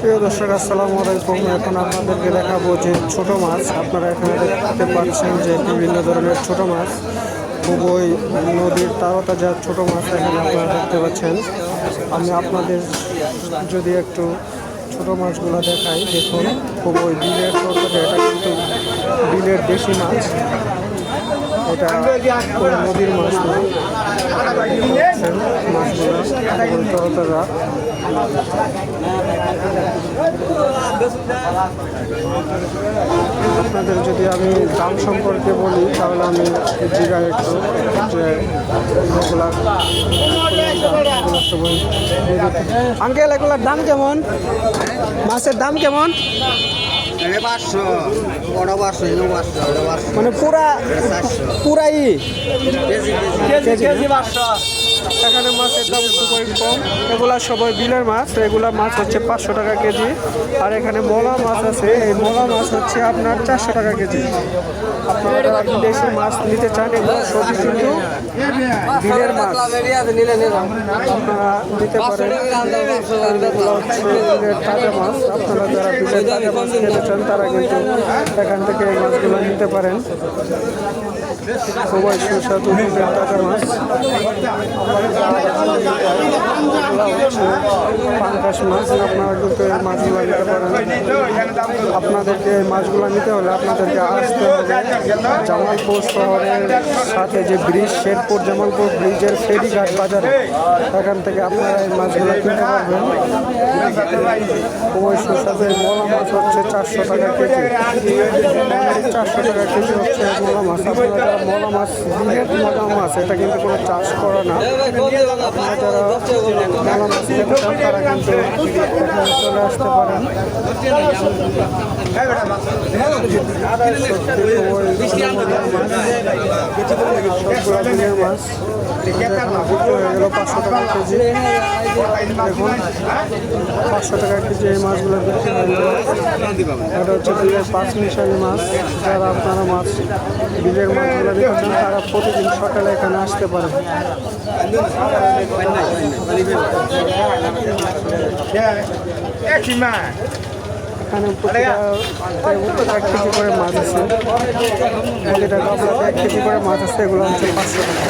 প্রিয় দর্শক, আসসালামু আলাইকুম। এখন আপনাদেরকে দেখাবো যে ছোট মাছ। আপনারা এখানে দেখতে পাচ্ছেন যে বিভিন্ন ধরনের ছোট মাছ। খুবই নদীর তারতাজা ছোট মাছ এখানে আপনারা দেখতে পাচ্ছেন। আমি আপনাদের যদি একটু ছোট মাছগুলো দেখাই, দেখুন, খুবই বিলের তরতাজা এটা কিন্তু বিলের দেশি মাছ। এটা নদীর মাছ মাছগুলো তরতাজা আপনাদের যদি আমি দাম সম্পর্কে বলি, তাহলে আমি জিগা একটু যে আঙ্কেল, এগুলার দাম কেমন? মাছের দাম কেমন? মানে পুরা পুরাই কেজি কেজি। কেজি এখানে মাছের দাম খুবই কম। এগুলা সবাই বিলের মাছ এগুলা মাছ হচ্ছে পাঁচশো টাকা কেজি। আর এখানে মলা মাছ আছে এই মলা মাছ হচ্ছে আপনার চারশো টাকা কেজি। আপনারা দেশি মাছ নিতে চান এগুলো সবই কিন্তু বিলের মাছ। আপনারা নিতে পারেন। তাজা মাছ আপনারা যারা বিলের তারা কিন্তু এখান থেকে এই মাছগুলো নিতে পারেন। খুবই সুস্বাদু তাজা মাছ। পাঙ্কাশ মাছ আপনারা কিন্তু নিতে পারেন। আপনাদেরকে এই মাছগুলো নিতে হলে আপনাদেরকে আসতে হবে জামালপুর শহরের সাথে যে ব্রিজ, শেরপুর জামালপুর ব্রিজের ফেরিঘাট বাজারে। এখান থেকে আপনারা এই মাছগুলো কিনতে পারবেন। খুবই সুস্বাদু এই মোলা মাছ হচ্ছে চারশো টাকা কেজি। চারশো টাকা কেজি হচ্ছে মোলা মাছ। আপনারা মোলা মাছ বিলের মোলা মাছ এটা কিন্তু কোনো চাষ করা না। আপনারা যারা মোলা মাছ খেতে তারা কিন্তু চলে আসতে পারেন। মাছ পাঁচশো টাকা কেজি দেখুন পাঁচশো টাকা কেজি এই মাছগুলো বিক্রি এটা হচ্ছে বিলের পাঁচ মিশালি মাছ। যারা আপনারা মাছ বিলের মাছগুলো রেখেছেন তারা প্রতিদিন সকালে এখানে আসতে পারেন এখানে মাছ আছে। প্রতিটা গামলাতে এক কেজি মাছ আছে। এগুলো হচ্ছে পাঁচশো টাকা।